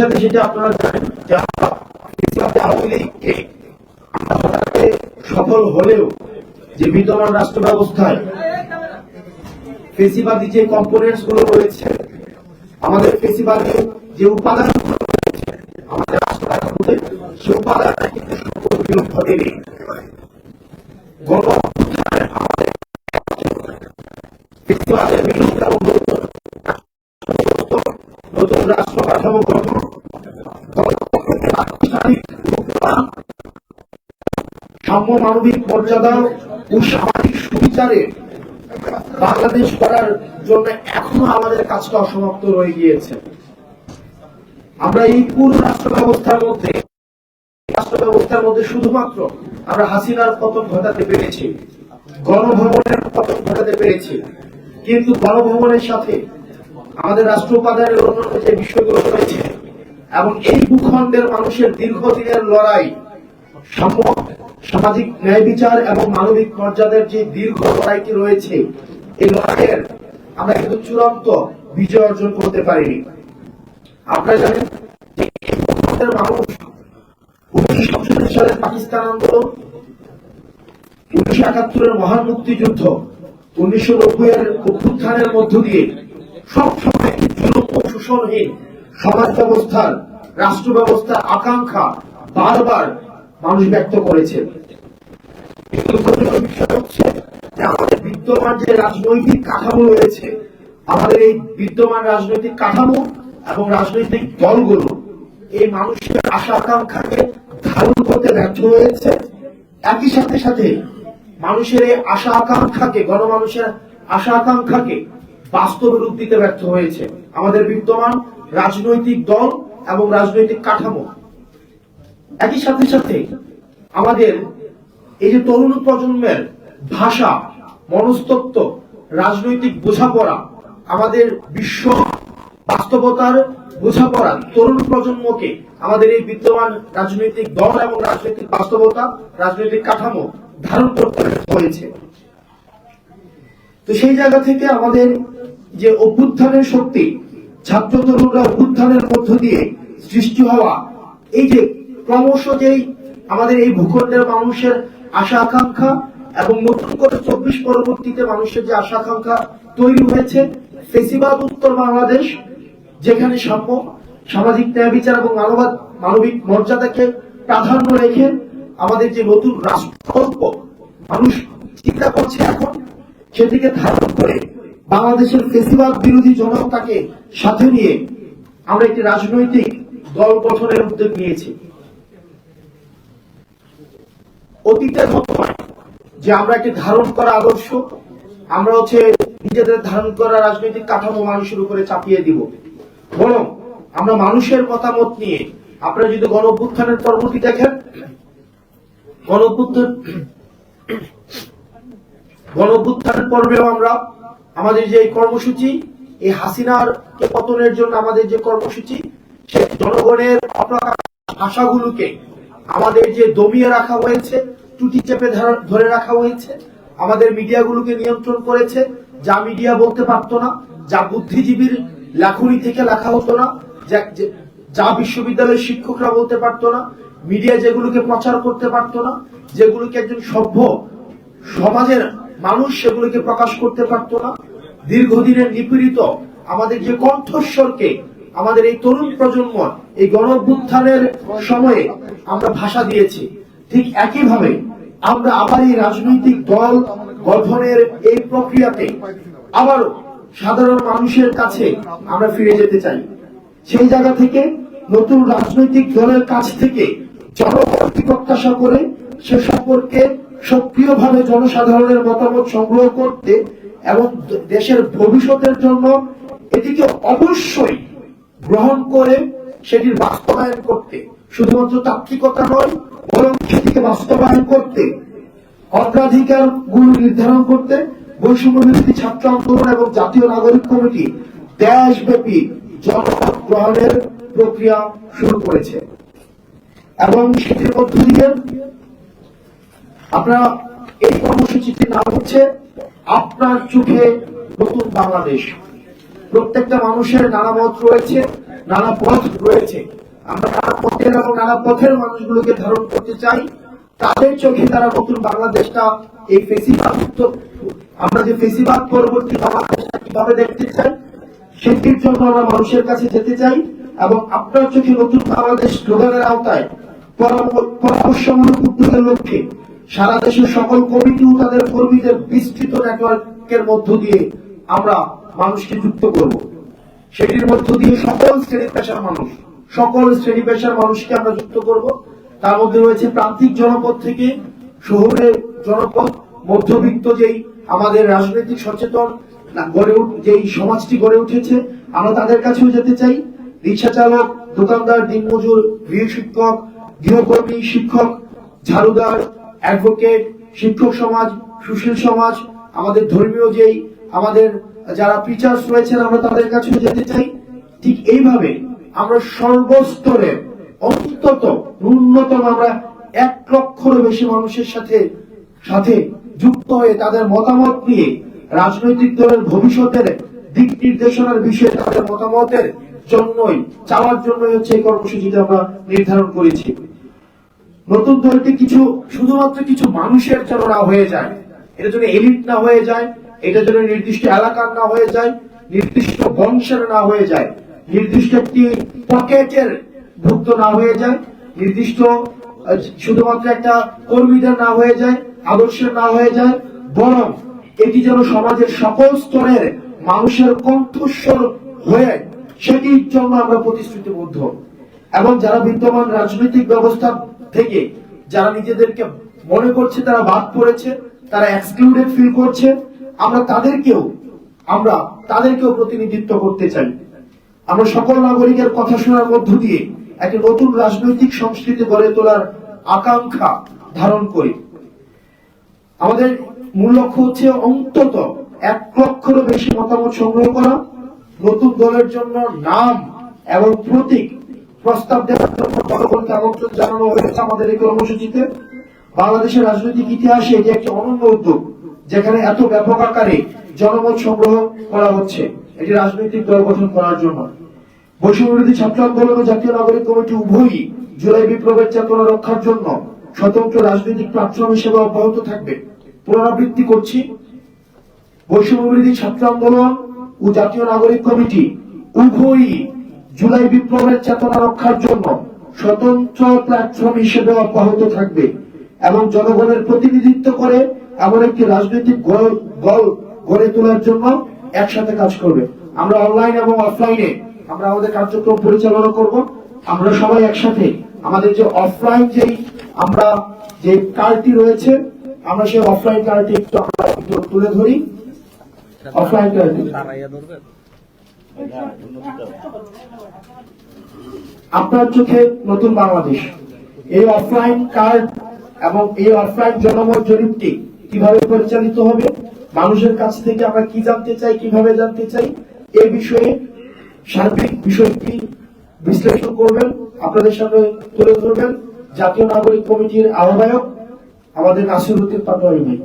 সাথে সেটা আপনারা জানেন যে আমরা আওয়ামী লীগকে সফল হলেও যে বিদ্যমান রাষ্ট্র ব্যবস্থায় ফেসিবাদী যে কম্পোনেন্টসগুলো রয়েছে, আমাদের ফেসিবাদী যে উপাদান আমাদের রাষ্ট্র সে উপাদানটা কিন্তু সম্পূর্ণ ঘটেনি গণ অভ্যুত্থানে আমাদের ফেসিবাদের বিরুদ্ধে এবং নতুন নতুন রাষ্ট্র কাঠামো গঠন প্রাতিষ্ঠানিক রূপদান, সাম্য মানবিক মর্যাদা ও সামাজিক সুবিচারে বাংলাদেশ করার জন্য এখনও আমাদের কাজটা অসমাপ্ত রয়ে গিয়েছে। আমরা এই পুরো রাষ্ট্র ব্যবস্থার মধ্যে, রাষ্ট্র ব্যবস্থার মধ্যে শুধুমাত্র আমরা হাসিনার পতন ঘটাতে পেরেছি, গণভবনের পতন ঘটাতে পেরেছি। কিন্তু গণভবনের সাথে আমাদের রাষ্ট্র উপাদানের অন্যান্য যে বিষয়গুলো রয়েছে এবং এই ভূখণ্ডের মানুষের দীর্ঘদিনের লড়াই সামাজিক ন্যায় বিচার এবং মানবিক মর্যাদার যে দীর্ঘ লড়াইটি রয়েছে, এই লড়াইয়ের আমরা কিন্তু চূড়ান্ত বিজয় অর্জন করতে পারিনি। আপনারা জানেন মানুষ উনিশশো সাতষট্টি সালের পাকিস্তান আন্দোলন, উনিশশো একাত্তরের মহান মুক্তিযুদ্ধ, উনিশশো নব্বই এর অভ্যুত্থানের মধ্য দিয়ে সব সময় শোষণহীন সমাজ ব্যবস্থার রাষ্ট্র ব্যবস্থার আকাঙ্ক্ষা বারবার মানুষ ব্যক্ত করেছে। আমাদের বিদ্যমান যে রাজনৈতিক কাঠামো রয়েছে, আমাদের এই বিদ্যমান রাজনৈতিক কাঠামো এবং রাজনৈতিক দলগুলো, এই মানুষের আশা আকাঙ্ক্ষাকে ধারণ করতে ব্যর্থ হয়েছে। একই সাথে সাথে মানুষের এই আশা আকাঙ্ক্ষাকে, গণমানুষের আশা আকাঙ্ক্ষাকে বাস্তবে রূপ দিতে ব্যর্থ হয়েছে। আমাদের বিদ্যমান রাজনৈতিক দল এবং রাজনৈতিক কাঠামো। একই সাথে সাথে আমাদের এই যে তরুণ প্রজন্মের ভাষা, মনস্তত্ব, রাজনৈতিক বোঝাপড়া, আমাদের বিশ্ব বাস্তবতার বোঝাপড়া তরুণ প্রজন্মকে আমাদের এই বিদ্যমান রাজনৈতিক দল এবং রাজনৈতিক বাস্তবতা, রাজনৈতিক কাঠামো ধারণ করতে হয়েছে। তো সেই জায়গা থেকে আমাদের যে অভ্যুত্থানের শক্তি ছাত্র তরুণরা অভ্যুত্থানের মধ্য দিয়ে সৃষ্টি হওয়া, এই যে ক্রমশ যেই আমাদের এই ভূখণ্ডের মানুষের আশা আকাঙ্ক্ষা এবং নতুন করে চব্বিশ পরবর্তীতে মানুষের যে আশা আকাঙ্ক্ষা তৈরি হয়েছে, ফেসিবাদ উত্তর বাংলাদেশ, যেখানে সাম্য, সামাজিক ন্যায় বিচার এবং মানবাদ, মানবিক মর্যাদাকে প্রাধান্য রেখে আমাদের যে নতুন রাষ্ট্রকল্প, মানুষ চিন্তা করছে এখন সেটিকে ধারণ করে বাংলাদেশের ফেসিবাদ বিরোধী জনতাকে সাথে নিয়ে আমরা একটি রাজনৈতিক দল গঠনের উদ্যোগ নিয়েছি। অতীতের মতো যে আমরা একটি ধারণ করা আদর্শ, আমরা হচ্ছে নিজেদের ধারণ করা রাজনৈতিক কাঠামো মানুষের উপরে চাপিয়ে দিব। বরং আমরা মানুষের মতামত নিয়ে আপনারা যদি গণ অভ্যুত্থানের পরবর্তী দেখেন গণ অভ্যুত্থান গণ অভ্যুত্থানের পর্বেও আমরা আমাদের যে কর্মসূচি, এই হাসিনার পতনের জন্য আমাদের যে কর্মসূচি, সে জনগণের আশাগুলোকে আমাদের যে দমিয়ে রাখা হয়েছে টুটি চেপে ধরা- রাখা হয়েছে, আমাদের মিডিয়াগুলোকে নিয়ন্ত্রণ করেছে, যা মিডিয়া বলতে পারতো না, যা বুদ্ধিজীবীর লেখনী থেকে লেখা হতো না যা বিশ্ববিদ্যালয়ের শিক্ষকরা বলতে পারতো না, মিডিয়া যেগুলোকে প্রচার করতে পারতো না, যেগুলোকে একজন সভ্য সমাজের মানুষ সেগুলোকে প্রকাশ করতে পারতো না। দীর্ঘদিনের নিপীড়িত আমাদের যে কণ্ঠস্বরকে, আমাদের এই তরুণ প্রজন্ম, এই গণভ্যুত্থানের সময়ে আমরা ভাষা দিয়েছি। ঠিক একইভাবে আমরা আবার এই রাজনৈতিক দল গঠনের এই প্রক্রিয়াতে আবারও সাধারণ মানুষের কাছে আমরা ফিরে যেতে চাই। সেই জায়গা থেকে নতুন রাজনৈতিক দলের কাছ থেকে জনগণ প্রত্যাশা করে সে সম্পর্কে সক্রিয়ভাবে জনসাধারণের মতামত সংগ্রহ করতে এবং দেশের ভবিষ্যতের জন্য এটিকে অবশ্যই গ্রহণ করে সেটির বাস্তবায়ন করতে। শুধুমাত্র তাত্ত্বিকতা নয়, বরং সেটিকে বাস্তবায়ন করতে অগ্রাধিকারগুলো নির্ধারণ করতে বৈষম্য বিরোধী ছাত্র আন্দোলন এবং জাতীয় নাগরিক কমিটি দেশব্যাপী জনমত গ্রহণের প্রক্রিয়া শুরু করেছে। এবং সেটির মধ্য দিয়ে আপনারা এই কর্মসূচিটির নাম হচ্ছে আপনার চোখে নতুন বাংলাদেশ। প্রত্যেকটা মানুষের নানা মত রয়েছে, নানা পথ রয়েছে। আমরা নানা পথের এবং নানা পথের মানুষগুলোকে ধারণ করতে চাই। তাদের চোখে তারা নতুন বাংলাদেশটা, এই ফেসিবাদ আমরা যে ফেসিবাদ পরবর্তী বাংলাদেশটা কীভাবে দেখতে চাই, সেটির জন্য আমরা মানুষের কাছে যেতে চাই এবং আপনার চোখে নতুন বাংলাদেশ স্লোগানের আওতায় পরাম- পরামর্শমূলক উদ্যোগের লক্ষ্যে সারা দেশের সকল কমিটি ও তাদের কর্মীদের বিস্তৃত নেটওয়ার্কের মধ্য দিয়ে আমরা মানুষকে যুক্ত করব। সেটির মধ্য দিয়ে সকল শ্রেণি পেশার মানুষ, সকল শ্রেণি পেশার মানুষকে আমরা যুক্ত করব। তার মধ্যে রয়েছে প্রান্তিক জনপদ থেকে শহরের জনপদ, মধ্যবিত্ত যেই আমাদের রাজনৈতিক সচেতন গড়ে উঠ, যেই সমাজটি গড়ে উঠেছে, আমরা তাদের কাছেও যেতে চাই। রিক্সা চালক, দোকানদার, দিনমজুর, গৃহ শিক্ষক, গৃহকর্মী, শিক্ষক, ঝাড়ুদার অ্যাডভোকেট শিক্ষক সমাজ, সুশীল সমাজ, আমাদের ধর্মীয় যেই, আমাদের যারা টিচার্স রয়েছেন, আমরা তাদের কাছে যেতে চাই। ঠিক এইভাবে আমরা সর্বস্তরে অন্তত ন্যূনতম আমরা এক লক্ষেরও বেশি মানুষের সাথে সাথে যুক্ত হয়ে তাদের মতামত নিয়ে রাজনৈতিক দলের ভবিষ্যতের দিক নির্দেশনার বিষয়ে তাদের মতামতের জন্যই, চাওয়ার জন্যই হচ্ছে এই কর্মসূচিটা আমরা নির্ধারণ করেছি। নতুন দলটি কিছু, শুধুমাত্র কিছু মানুষের যেন না হয়ে যায়। এটা যেন এলিট না হয়ে যায়, এটা যেন নির্দিষ্ট এলাকার না হয়ে যায়, নির্দিষ্ট বংশের না হয়ে যায়, নির্দিষ্ট একটি পকেটের ভুক্ত না হয়ে যায়, নির্দিষ্ট শুধুমাত্র একটা কর্মীদের না হয়ে যায়, আদর্শের না হয়ে যায়, বরং এটি যেন সমাজের সকল স্তরের মানুষের কণ্ঠস্বর হয়ে সেটির জন্য আমরা প্রতিশ্রুতিবদ্ধ। এবং যারা বিদ্যমান রাজনৈতিক ব্যবস্থা থেকে যারা নিজেদেরকে মনে করছে, তারা বাদ পড়েছে, তারা এক্সক্লুডেড ফিল করছে, আমরা তাদেরকেও আমরা তাদেরকেও প্রতিনিধিত্ব করতে চাই। আমরা সকল নাগরিকের কথা শোনার মধ্য দিয়ে একটি নতুন রাজনৈতিক সংস্কৃতি গড়ে তোলার আকাঙ্ক্ষা ধারণ করি। আমাদের মূল লক্ষ্য হচ্ছে অন্তত এক লক্ষেরও বেশি মতামত সংগ্রহ করা, নতুন দলের জন্য নাম এবং প্রতীক প্রস্তাব দেওয়ার জন্য জনগণকে আমন্ত্রণ জানানো হয়েছে আমাদের এই কর্মসূচিতে। বাংলাদেশের রাজনৈতিক ইতিহাসে এটি একটি অনন্য উদ্যোগ, যেখানে এত ব্যাপক আকারে জনমত সংগ্রহ করা হচ্ছে। এটি রাজনৈতিক দল গঠন করার জন্য। বৈষম্যবিরোধী ছাত্র আন্দোলন ও জাতীয় নাগরিক কমিটি উভয়ই জুলাই বিপ্লবের চেতনা রক্ষার জন্য স্বতন্ত্র রাজনৈতিক প্ল্যাটফর্ম হিসেবে অব্যাহত থাকবে। পুনরাবৃত্তি করছি। বৈষম্যবিরোধী ছাত্র আন্দোলন ও জাতীয় নাগরিক কমিটি উভয়ই জুলাই বিপ্লবের চেতনা রক্ষার জন্য স্বতন্ত্র প্ল্যাটফর্ম হিসেবে অব্যাহত থাকবে এবং জনগণের প্রতিনিধিত্ব করে এমন একটি রাজনৈতিক দল গড়ে তোলার জন্য একসাথে কাজ করবে। আমরা অনলাইন এবং অফলাইনে আমরা আমাদের কার্যক্রম পরিচালনা করব। আমরা সবাই একসাথে আমাদের যে অফলাইন যেই আমরা যে কার্ডটি রয়েছে, আমরা সেই অফলাইন কার্ডটি একটু তুলে ধরি। অফলাইন কার্ডটি। আপনার চোখে নতুন বাংলাদেশ। এই অফলাইন কার্ড এবং এই অফলাইন জনমত জরিপটি কীভাবে পরিচালিত হবে, মানুষের কাছ থেকে আমরা কি জানতে চাই, কীভাবে জানতে চাই, এ বিষয়ে সার্বিক বিষয়টি বিশ্লেষণ করবেন, আপনাদের সামনে তুলে ধরবেন জাতীয় নাগরিক কমিটির আহ্বায়ক আমাদের নাসির উদ্দিন পাটোয়ারি ভাই।